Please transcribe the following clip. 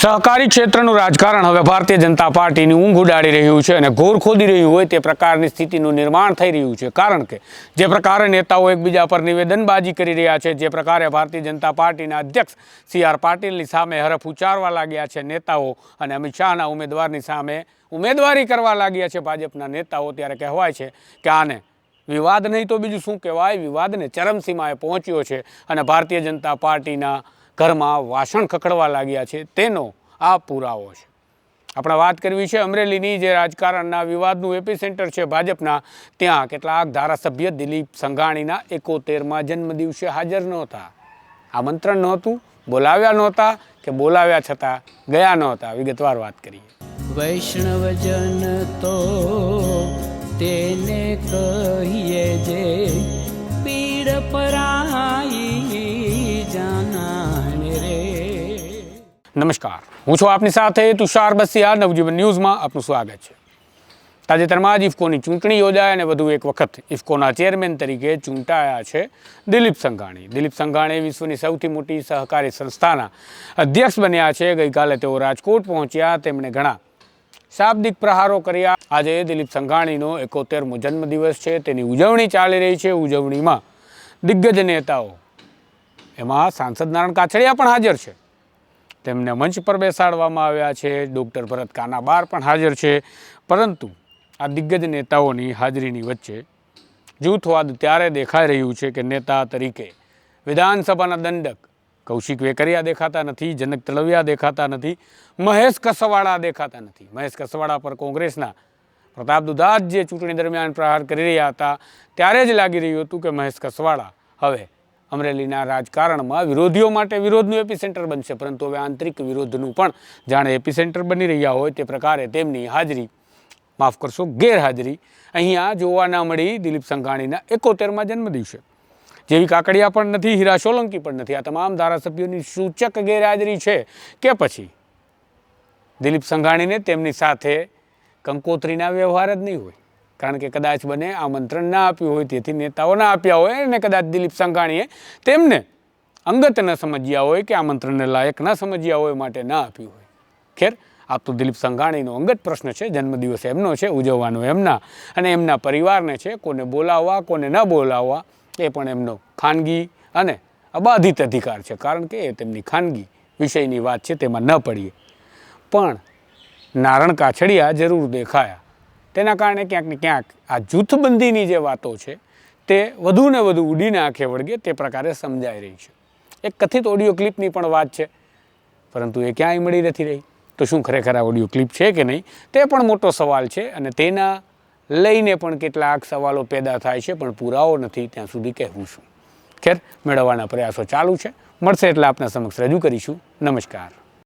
સહકારી ક્ષેત્રનું રાજકારણ હવે ભારતીય જનતા પાર્ટીની ઊંઘ ઉડાડી રહ્યું છે અને ઘોર ખોદી રહ્યું હોય તે પ્રકારની સ્થિતિનું નિર્માણ થઈ રહ્યું છે. કારણ કે જે પ્રકારે નેતાઓ એકબીજા પર નિવેદનબાજી કરી રહ્યા છે, જે પ્રકારે ભારતીય જનતા પાર્ટીના અધ્યક્ષ સી આર પાટીલની સામે હરફ ઉચ્ચારવા લાગ્યા છે નેતાઓ અને અમિત શાહના ઉમેદવારની સામે ઉમેદવારી કરવા લાગ્યા છે ભાજપના નેતાઓ. ત્યારે કહેવાય છે કે આને વિવાદ નહીં તો બીજું શું કહેવાય? વિવાદને ચરમસીમાએ પહોંચ્યો છે અને ભારતીય જનતા પાર્ટીના ઘરમાં વાસણ ખખડવા લાગ્યા છે, તેનો આ પુરાવો છે. આપણે વાત કરવી છે અમરેલીની, જે રાજકારણના વિવાદનું એપિસેન્ટર છે ભાજપના, ત્યાં કેટલાક ધારાસભ્ય દિલીપ સંઘાણીના એકોતેરમાં જન્મદિવસે હાજર નહોતા. આમંત્રણ નહોતું, બોલાવ્યા નહોતા કે બોલાવ્યા છતાં ગયા નહોતા. વિગતવાર વાત કરીએ. વૈષ્ણવજન તો તેને કહીએ જે પીડ પરાઈ નમસ્કાર. હું છું આપની સાથે તુષાર બસિયા નવજીવન ન્યૂઝમાં આપનું સ્વાગત છે. તાજેતરમાં જ ઇફકોની ચૂંટણી યોજાય અને વધુ એક વખત ઇફકોના ચેરમેન તરીકે ચૂંટાયા છે દિલીપ સંઘાણી. દિલીપ સંઘાણી વિશ્વની સૌથી મોટી સહકારી સંસ્થાના અધ્યક્ષ બન્યા છે. ગઈકાલે તેઓ રાજકોટ પહોંચ્યા. તેમણે ઘણા શાબ્દિક પ્રહારો કર્યા. આજે દિલીપ સંઘાણીનો એકોતેરમો જન્મદિવસ છે. તેની ઉજવણી ચાલી રહી છે. ઉજવણીમાં દિગ્ગજ નેતાઓ. એમાં સાંસદ નારાયણ કાછડિયા પણ હાજર છે. તેમને મંચ પર બેસાડવામાં આવ્યા છે. ડૉક્ટર ભરત કાનાબાર પણ હાજર છે. પરંતુ આ દિગ્ગજ નેતાઓની હાજરીની વચ્ચે જૂથવાદ ત્યારે દેખાઈ રહ્યું છે કે નેતા તરીકે વિધાનસભાના દંડક કૌશિક વેકરિયા દેખાતા નથી, જનક તળવિયા દેખાતા નથી, મહેશ કસવાડા દેખાતા નથી. મહેશ કસવાડા પર કોંગ્રેસના પ્રતાપ દુધાત જે ચૂંટણી દરમિયાન પ્રહાર કરી રહ્યા હતા, ત્યારે જ લાગી રહ્યું હતું કે મહેશ કસવાડા હવે અમરેલીના રાજકારણમાં વિરોધીઓ માટે વિરોધનું એપિસેન્ટર બનશે, પરંતુ હવે આંતરિક વિરોધનું પણ જાણે એપિસેન્ટર બની રહ્યા હોય તે પ્રકારે તેમની હાજરી, માફ કરશો, ગેરહાજરી અહીંયા જોવા ના મળી દિલીપ સંઘાણીના એકોતેરમાં જન્મદિવસે જેવી કાકડિયા પણ નથી, હીરા સોલંકી પણ નથી, આ તમામ ધારાસભ્યોની સૂચક ગેરહાજરી છે કે પછી? દિલીપ સંઘાણીને તેમની સાથે કંકોત્રીના વ્યવહાર જ નહીં હોય. કારણ કે કદાચ બને આમંત્રણ ના આપ્યું હોય, તેથી નેતાઓ ના આપ્યા હોય અને કદાચ દિલીપ સંઘાણીએ તેમને અંગત ન સમજ્યા હોય કે આમંત્રણને લાયક ન સમજ્યા હોય, માટે ના આપ્યું હોય. ખેર, આપ તો દિલીપ સંઘાણીનો અંગત પ્રશ્ન છે, જન્મદિવસ એમનો છે, ઉજવવાનો એમના અને એમના પરિવારને છે, કોને બોલાવવા, કોને ન બોલાવવા, એ પણ એમનો ખાનગી અને અબાધિત અધિકાર છે, કારણ કે એ તેમની ખાનગી વિષયની વાત છે, તેમાં ન પડીએ. પણ નારણ કાછડિયા જરૂર દેખાયા. તેના કારણે ક્યાંક ને ક્યાંક આ જૂથબંધીની જે વાતો છે, તે વધુ ને વધુ ઉડીને આંખે વળગે તે પ્રકારે સમજાઈ રહી છે. એક કથિત ઓડિયો ક્લિપની પણ વાત છે, પરંતુ એ ક્યાંય મળી નથી રહી. તો શું ખરેખર આ ઓડિયો ક્લિપ છે કે નહીં? તે પણ મોટો સવાલ છે અને તેના લઈને પણ કેટલાક સવાલો પેદા થાય છે, પણ પુરાવો નથી ત્યાં સુધી કહેવું શું ખેર, મેળવવાના પ્રયાસો ચાલુ છે. મળશે એટલે આપના સમક્ષ રજૂ કરીશું. નમસ્કાર.